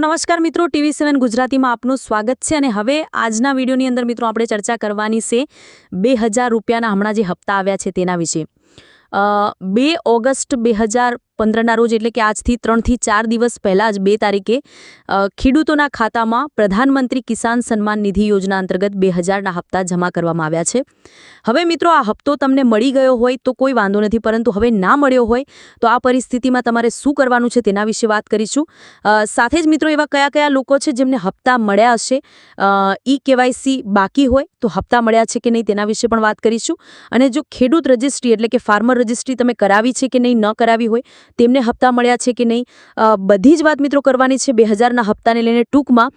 નમસ્કાર મિત્રો, ટીવી સેવન ગુજરાતીમાં આપનું સ્વાગત છે અને હવે આજના વિડીયોની અંદર મિત્રો આપણે ચર્ચા કરવાની છે બે રૂપિયાના હમણાં જે હપ્તા આવ્યા છે તેના વિશે. બે ઓગસ્ટ બે હજાર પંદરના રોજ એટલે કે આજથી ત્રણથી ચાર દિવસ પહેલાં જ બે તારીખે ખેડૂતોના ખાતામાં પ્રધાનમંત્રી કિસાન સન્માન નિધિ યોજના અંતર્ગત બે હજારના હપ્તા જમા કરવામાં આવ્યા છે. હવે મિત્રો આ હપ્તો તમને મળી ગયો હોય તો કોઈ વાંધો નથી, પરંતુ હવે ના મળ્યો હોય તો આ પરિસ્થિતિમાં તમારે શું કરવાનું છે તેના વિશે વાત કરીશું. સાથે જ મિત્રો એવા કયા કયા લોકો છે જેમને હપ્તા મળ્યા હશે? ઈ કેવાયસી બાકી હોય? તો હપ્તા મળ્યા છે કે નહીં તેના વિશે પણ વાત કરીશું. અને જો ખેડૂત રજિસ્ટ્રી એટલે કે ફાર્મર રજિસ્ટ્રી તમે કરાવી છે કે નહીં, ન કરાવી હોય, તેમને હપ્તા મળ્યા છે કે નહીં બધી જ વાત મિત્રો કરવાની છે. બે હજારના હપ્તાને લઈને ટૂંકમાં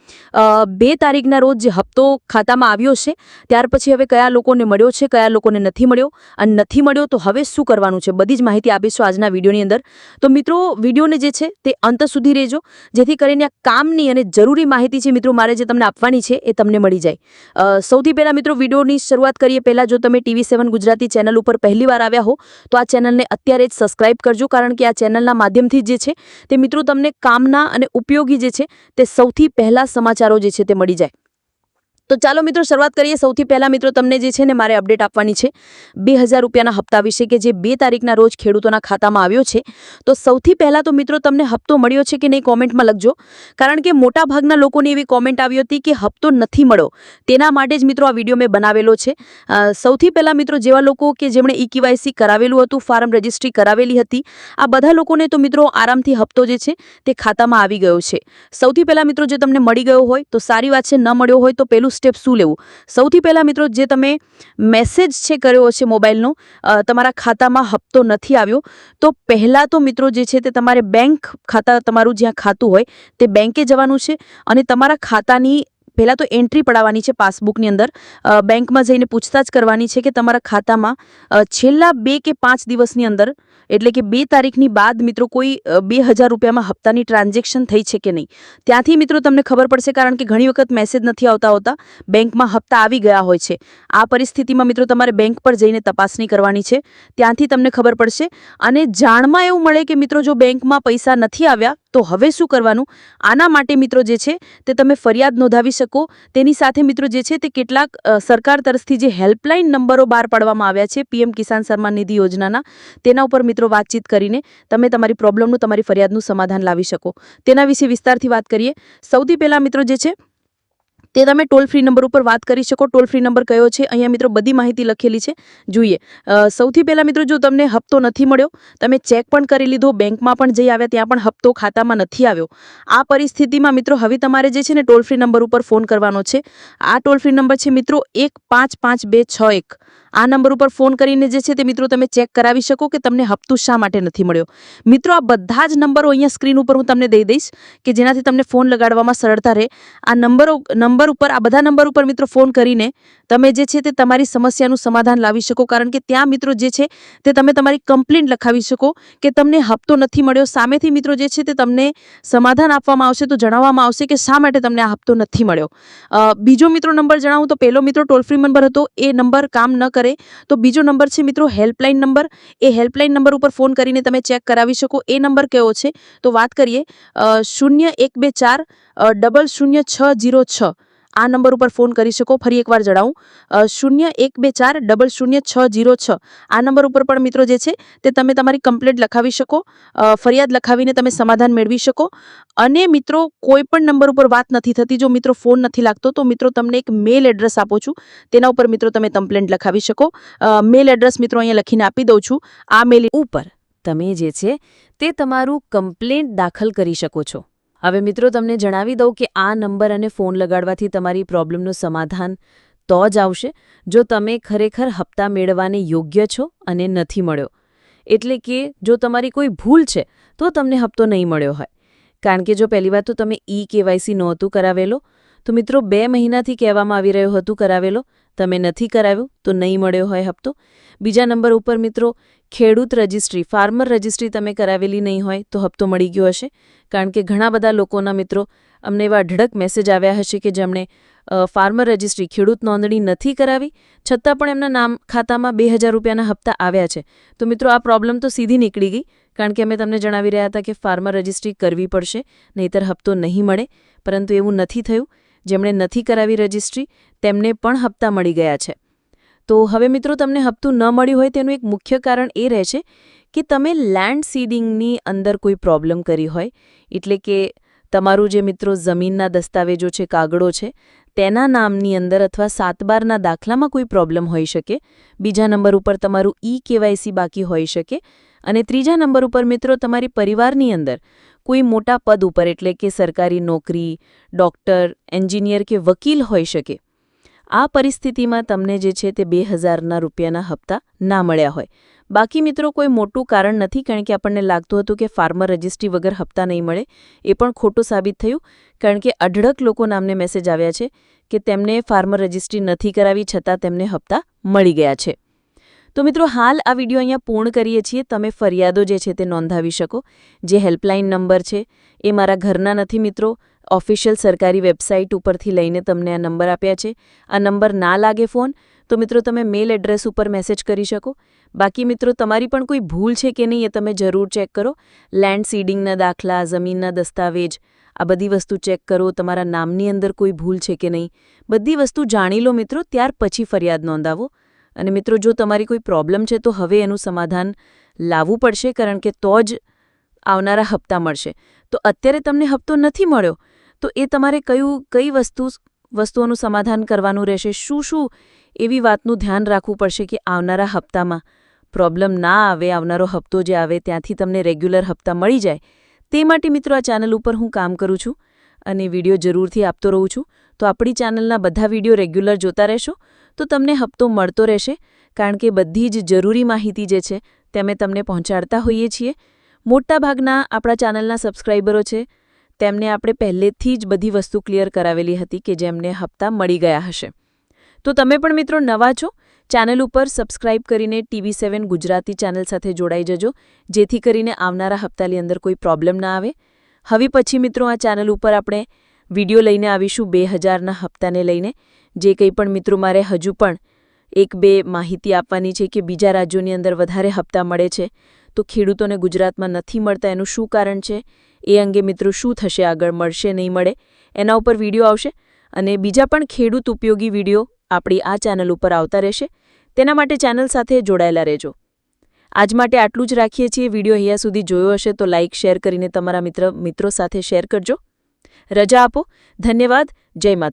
બે તારીખના રોજ જે હપ્તો ખાતામાં આવ્યો છે, ત્યાર પછી હવે કયા લોકોને મળ્યો છે, કયા લોકોને નથી મળ્યો, અને નથી મળ્યો તો હવે શું કરવાનું છે? બધી જ માહિતી આપીશું આજના વિડીયોની અંદર. તો મિત્રો, વિડીયોને જે છે તે અંત સુધી રહેજો, જેથી કરીને આ કામની અને જરૂરી માહિતી છે મિત્રો મારે જે તમને આપવાની છે, એ તમને મળી જાય. સૌથી પહેલાં મિત્રો, વિડીયોની શરૂઆત કરીએ. પહેલાં જો તમે ટીવી સેવન ગુજરાતી ચેનલ ઉપર પહેલી વાર આવ્યા હો, તો આ ચેનલને અત્યારે જ સબસ્ક્રાઇબ કરજો, કારણ કે આ ચેનલના માધ્યમથી જે છે તે મિત્રો તમને કામના અને ઉપયોગી જે છે તે સૌથી પહેલાં સમાચારો જે છે તે મળી જાય. તો ચાલો મિત્રો, શરૂઆત કરીએ. સૌથી પહેલાં મિત્રો, તમને જે છે ને મારે અપડેટ આપવાની છે. બે હજાર રૂપિયાના હપ્તા વિશે કે જે બે તારીખના રોજ ખેડૂતોના ખાતામાં આવ્યો છે. તો સૌથી પહેલાં તો મિત્રો, તમને હપ્તો મળ્યો છે કે નહીં કોમેન્ટમાં લખજો. કારણ કે મોટા ભાગના લોકોની એવી કોમેન્ટ આવી હતી કે હપ્તો નથી મળ્યો. તેના માટે જ મિત્રો, આ વીડિયો મેં બનાવેલો છે. સૌથી પહેલાં મિત્રો, જેવા લોકો કે જેમણે ઈ કેવાયસી કરાવેલું હતું, ફાર્મ રજિસ્ટ્રી કરાવેલી હતી, આ બધા લોકોને તો મિત્રો, આરામથી હપ્તો જે છે તે ખાતામાં આવી ગયો છે. સૌથી પહેલાં મિત્રો, જે તમને મળી ગયો હોય, તો સારી વાત છે. ન મળ્યો હોય, તો પહેલું સ્ટેપ શું લેવું? સૌથી પહેલાં મિત્રો, જે તમે મેસેજ છે કર્યો છે મોબાઈલનો તમારા ખાતામાં હપ્તો નથી આવ્યો, તો પહેલાં તો મિત્રો જે છે તે તમારે બેંક ખાતા તમારું જ્યાં ખાતું હોય, તે બેંકે જવાનું છે અને તમારા ખાતાની પહેલાં તો એન્ટ્રી પડાવવાની છે પાસબુકની અંદર. બેંકમાં જઈને પૂછતાછ કરવાની છે કે તમારા ખાતામાં છેલ્લા બે કે પાંચ દિવસની અંદર, એટલે કે બે તારીખની બાદ મિત્રો કોઈ બે હજાર રૂપિયામાં હપ્તાની ટ્રાન્ઝેક્શન થઈ છે કે નહીં? ત્યાંથી મિત્રો તમને ખબર પડશે કારણ કે ઘણી વખત મેસેજ નથી આવતા હોતા, બેંકમાં હપ્તા આવી ગયા હોય છે. આ પરિસ્થિતિમાં મિત્રો તમારે બેંક પર જઈને તપાસણી કરવાની છે. ત્યાંથી તમને ખબર પડશે. અને જાણમાં એવું મળે કે મિત્રો જો બેંકમાં પૈસા નથી આવ્યા તો હવે શું કરવાનું? આના માટે મિત્રો જે છે, તે તમે ફરિયાદ નોંધાવી શકો. તેની સાથે મિત્રો જે છે, તે કેટલાક સરકાર તરફથી જે હેલ્પલાઇન નંબરો બહાર પાડવામાં આવ્યા છે, પીએમ કિસાન સન્માન નિધિ યોજનાના. તેના ઉપર મિત્રો વાતચીત કરીને તમે તમારી પ્રોબ્લેમનું, તમારી ફરિયાદનું સમાધાન લાવી શકો. તેના વિશે વિસ્તારથી વાત કરીએ. સૌથી પહેલાં મિત્રો જે છે તે તમે ટોલ ફ્રી નંબર ઉપર વાત કરી શકો. ટોલ ફ્રી નંબર કયો છે? અહીંયા મિત્રો બધી માહિતી લખેલી છે. જોઈએ. સૌથી પહેલાં મિત્રો જો તમને હપ્તો નથી મળ્યો, તમે ચેક પણ કરી લીધો, બેંકમાં પણ જઈ આવ્યા, ત્યાં પણ હપ્તો ખાતામાં નથી આવ્યો. આ પરિસ્થિતિમાં મિત્રો હવે તમારે જે છે ને ટોલ ફ્રી નંબર ઉપર ફોન કરવાનો છે. આ ટોલ ફ્રી નંબર છે મિત્રો એક પાંચ પાંચ બે છ એક. આ નંબર ઉપર ફોન કરીને જે છે તે મિત્રો તમે ચેક કરાવી શકો કે તમને હપ્તું શા માટે નથી મળ્યો. મિત્રો, આ બધા જ નંબરો અહીંયા સ્ક્રીન ઉપર હું તમને દઈ દઈશ કે જેનાથી તમને ફોન લગાડવામાં સરળતા રહે. આ નંબરો, નંબર ઉપર, આ બધા નંબર ઉપર મિત્રો ફોન કરીને તમે જે છે તે તમારી સમસ્યાનું સમાધાન લાવી શકો. કારણ કે ત્યાં મિત્રો જે છે તે તમે તમારી કમ્પ્લેન્ટ લખાવી શકો કે તમને હપ્તો નથી મળ્યો. સામેથી મિત્રો જે છે તે તમને સમાધાન આપવામાં આવશે તો જણાવવામાં આવશે કે શા માટે તમને આ હપ્તો નથી મળ્યો. બીજો મિત્રો નંબર જણાવું તો પહેલો મિત્રો ટોલ ફ્રી નંબર હતો. એ નંબર કામ ન કરે તો બીજો નંબર છે મિત્રો હેલ્પલાઇન નંબર. એ હેલ્પલાઇન નંબર ઉપર ફોન કરીને તમે ચેક કરાવી શકો. એ નંબર કયો છે? તો વાત કરીએ શૂન્ય એક બે ચાર ડબલ શૂન્ય છ જીરો છ. આ નંબર ઉપર ફોન કરી શકો, ફરી એકવાર જણાવું. શૂન્ય એક બે ચાર ડબલ શૂન્ય છ જીરો છ. આ નંબર ઉપર પણ મિત્રો જે છે, તે તમે તમારી કમ્પ્લેટ લખાવી શકો. ફરિયાદ લખાવીને તમે સમાધાન મેળવી શકો. અને મિત્રો, કોઈ પણ નંબર ઉપર વાત નથી થતી, જો મિત્રો ફોન નથી લાગતો, તો મિત્રો તમને એક મેલ એડ્રેસ આપું છું. તેના ઉપર મિત્રો તમે કમ્પ્લેન્ટ લખાવી શકો. મેલ એડ્રેસ મિત્રો અહીંયા લખીને આપી દઉં છું. આ મેલ ઉપર તમે જે છે, તે તમારું કમ્પ્લેન્ટ દાખલ કરી શકો છો. હવે મિત્રો, તમને જણાવી દઉં કે આ નંબર અને ફોન લગાડવાથી તમારી પ્રોબ્લેમનું સમાધાન તો જ આવશે. જો તમે ખરેખર હપ્તા મેળવવાને યોગ્ય છો અને નથી મળ્યો, એટલે કે જો તમારી કોઈ ભૂલ છે, તો તમને હપ્તો નહીં મળ્યો હોય. કારણ કે જો પહેલી વાત તો તમે ઈ કેવાયસી નહોતું કરાવેલો, તો મિત્રો, બે મહિનાથી કહેવામાં આવી રહ્યો હતું કરાવેલો તમે નથી કરાવ્યો, તો નહીં મળ્યો હોય હપ્તો. બીજા નંબર ઉપર, મિત્રો, ખેડૂત રજિસ્ટ્રી, ફાર્મર રજિસ્ટ્રી તમે કરાવેલી નહીં હોય, તો હપ્તો મળી ગયો હશે. કારણ કે ઘણા બધા લોકોના, મિત્રો, અમને એવા ઢળક મેસેજ આવ્યા હશે કે જેમણે ફાર્મર રજિસ્ટ્રી ખેડૂત નોંધણી નથી કરાવી, છતાં પણ એમના નામ ખાતામાં બે હજાર રૂપિયાના હપ્તા આવ્યા છે. તો, મિત્રો, આ પ્રોબ્લેમ તો સીધી નીકળી ગઈ, કારણ કે અમે તમને જણાવી રહ્યા હતા કે ફાર્મર રજિસ્ટ્રી કરવી પડશે, નહીંતર હપ્તો નહીં મળે, પરંતુ એવું નથી થયું. જેમણે નથી કરાવી રજિસ્ટ્રી, તેમને પણ હપ્તા મળી ગયા છે. તો હવે મિત્રો તમને હપ્તું ન મળ્યું હોય તેનું એક મુખ્ય કારણ એ રહે છે કે તમે લેન્ડ સીડિંગની અંદર કોઈ પ્રોબ્લેમ કરી હોય, એટલે કે તમારું જે મિત્રો જમીનના દસ્તાવેજો છે, કાગળો છે, તેના નામની અંદર અથવા સાતબારના દાખલામાં કોઈ પ્રોબ્લેમ હોઈ શકે, બીજા નંબર ઉપર તમારું ઈ કેવાયસી બાકી હોઈ શકે, અને ત્રીજા નંબર ઉપર મિત્રો તમારી પરિવારની અંદર કોઈ મોટા પદ ઉપર, એટલે કે સરકારી નોકરી, ડૉક્ટર, એન્જિનિયર કે વકીલ હોઈ શકે. આ પરિસ્થિતિમાં તમને જે છે તે બે હજારના રૂપિયાના હપ્તા ના મળ્યા હોય. બાકી મિત્રો, કોઈ મોટું કારણ નથી, કારણ કે આપણને લાગતું હતું કે ફાર્મર રજિસ્ટ્રી વગર હપ્તા નહીં મળે. એ પણ ખોટું સાબિત થયું, કારણ કે અઢળક લોકો નામને મેસેજ આવ્યા છે કે તેમને ફાર્મર રજિસ્ટ્રી નથી કરાવી, છતાં તેમને હપ્તા મળી ગયા છે. તો મિત્રો, હાલ આ વીડિયો અહીંયા પૂર્ણ કરીએ છીએ. તમે ફરિયાદો જે છે તે નોંધાવી શકો. જે હેલ્પલાઇન નંબર છે, એ મારા ઘરના નથી મિત્રો. ઓફિશિયલ સરકારી વેબસાઇટ ઉપરથી લઈને તમને આ નંબર આપ્યા છે. આ નંબર ના લાગે ફોન, તો મિત્રો તમે મેલ એડ્રેસ ઉપર મેસેજ કરી શકો. બાકી મિત્રો, તમારી પણ કોઈ ભૂલ છે કે નહીં એ તમે જરૂર ચેક કરો. લેન્ડ સીડિંગના દાખલા, જમીનના દસ્તાવેજ, આ બધી વસ્તુ ચેક કરો. તમારા નામની અંદર કોઈ ભૂલ છે કે નહીં, બધી વસ્તુ જાણી લો મિત્રો. ત્યાર પછી ફરિયાદ નોંધાવો. અને મિત્રો, જો તમારી કોઈ પ્રોબ્લેમ છે, તો હવે એનું સમાધાન લાવવું પડશે, કારણ કે તો જ આવનારા હપ્તા મળશે. તો અત્યારે તમને હપ્તો નથી મળ્યો, તો એ તમારે કયું, કઈ વસ્તુ, વસ્તુઓનું સમાધાન કરવાનું રહેશે? શું શું એવી વાતનું ધ્યાન રાખવું પડશે કે આવનારા હપ્તામાં પ્રોબ્લેમ ના આવે, આવનારો હપ્તો જે આવે, ત્યાંથી તમને રેગ્યુલર હપ્તા મળી જાય? તે માટે મિત્રો, આ ચેનલ ઉપર હું કામ કરું છું અને વીડિયો જરૂરથી આપતો રહું છું. તો આપણી ચેનલના બધા વીડિયો રેગ્યુલર જોતા રહેશો. તો તમને હપ્તો મળતો રહેશે, કારણ કે બધી જ જરૂરી માહિતી જે છે, તે અમે તમને પહોંચાડતા હોઈએ છીએ. મોટાભાગના આપણા ચેનલના સબસ્ક્રાઈબરો છે, તેમને આપણે પહેલેથી જ બધી વસ્તુ ક્લિયર કરાવેલી હતી કે જેમને હપ્તા મળી ગયા હશે. તો તમે પણ મિત્રો નવા છો, ચેનલ ઉપર સબસ્ક્રાઇબ કરીને ટીવી સેવન ગુજરાતી ચેનલ સાથે જોડાઈ જજો, જેથી કરીને આવનારા હપ્તાની અંદર કોઈ પ્રોબ્લેમ ના આવે. હવે પછી મિત્રો આ ચેનલ ઉપર આપણે વીડિયો લઈને આવીશું બે હજારના હપ્તાને લઈને. જે કંઈ પણ મિત્રો મારે હજુ પણ એક બે માહિતી આપવાની છે કે બીજા રાજ્યોની અંદર વધારે હપ્તા મળે છે, તો ખેડૂતોને ગુજરાતમાં નથી મળતા એનું શું કારણ છે? એ અંગે મિત્રો શું થશે આગળ? મળશે, નહીં મળે? એના ઉપર વીડિયો આવશે અને બીજા પણ ખેડૂત ઉપયોગી વીડિયો આપણી આ ચેનલ ઉપર આવતા રહેશે. તેના માટે ચેનલ સાથે જોડાયેલા રહેજો. આજ માટે આટલું જ રાખીએ છીએ. વીડિયો અહીંયા સુધી જોયો હશે તો લાઇક શેર કરીને તમારા મિત્ર, મિત્રો સાથે શેર કરજો. રજા આપો. ધન્યવાદ. જય માતા